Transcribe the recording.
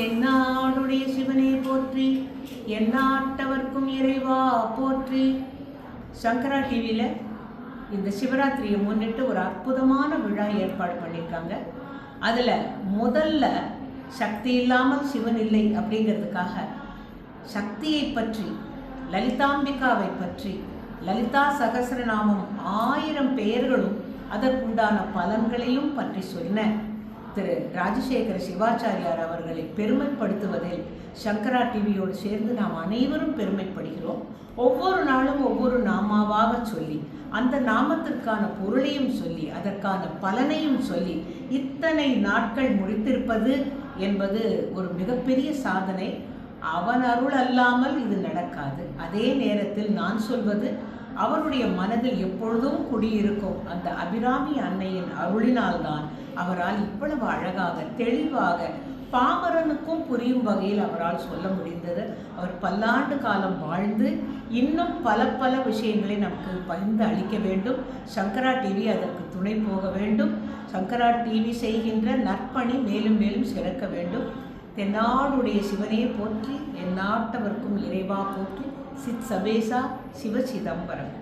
தென்னாடுடைய சிவனை போற்றி எந்நாட்டவர்க்கும் இறைவா போற்றி. சங்கரா டிவியில் இந்த சிவராத்திரியை முன்னிட்டு ஒரு அற்புதமான விழா ஏற்பாடு பண்ணியிருக்காங்க. அதில் முதல்ல சக்தி இல்லாமல் சிவன் இல்லை அப்படிங்கிறதுக்காக சக்தியை பற்றி லலிதாம்பிகாவை பற்றி லலிதா சகசரநாமம் ஆயிரம் பெயர்களும் அதற்குண்டான பலன்களையும் பற்றி சொன்ன திரு ராஜசேகர சிவாச்சாரியார் அவர்களை பெருமைப்படுத்துவதில் சங்கரா டிவியோடு சேர்ந்து நாம் அனைவரும் பெருமைப்படுகிறோம். ஒவ்வொரு நாளும் ஒவ்வொரு நாமாவாக சொல்லி அந்த நாமத்திற்கான பொருளையும் சொல்லி அதற்கான பலனையும் சொல்லி இத்தனை நாட்கள் முடித்திருப்பது என்பது ஒரு மிகப்பெரிய சாதனை. அவன் அருள் அல்லாமல் இது நடக்காது. அதே நேரத்தில் நான் சொல்வது அவருடைய மனதில் எப்பொழுதும் குடியிருக்கும் அந்த அபிராமி அன்னையின் அருளினால்தான் அவரால் இவ்வளவு அழகாக தெளிவாக பாமரனுக்கும் புரியும் வகையில் அவரால் சொல்ல முடிந்தது. அவர் பல்லாண்டு காலம் வாழ்ந்து இன்னும் பல பல விஷயங்களை நமக்கு பகிர்ந்து அளிக்க வேண்டும். சங்கரா டிவி அதற்கு துணை போக வேண்டும். சங்கரா டிவி செய்கின்ற நற்பணி மேலும் மேலும் சிறக்க வேண்டும். தென்னாடுடைய சிவனையே போற்றி எந்நாட்டவர்க்கும் இறைவா போற்றி சித் சபேசா சிவ சிதம்பரம்.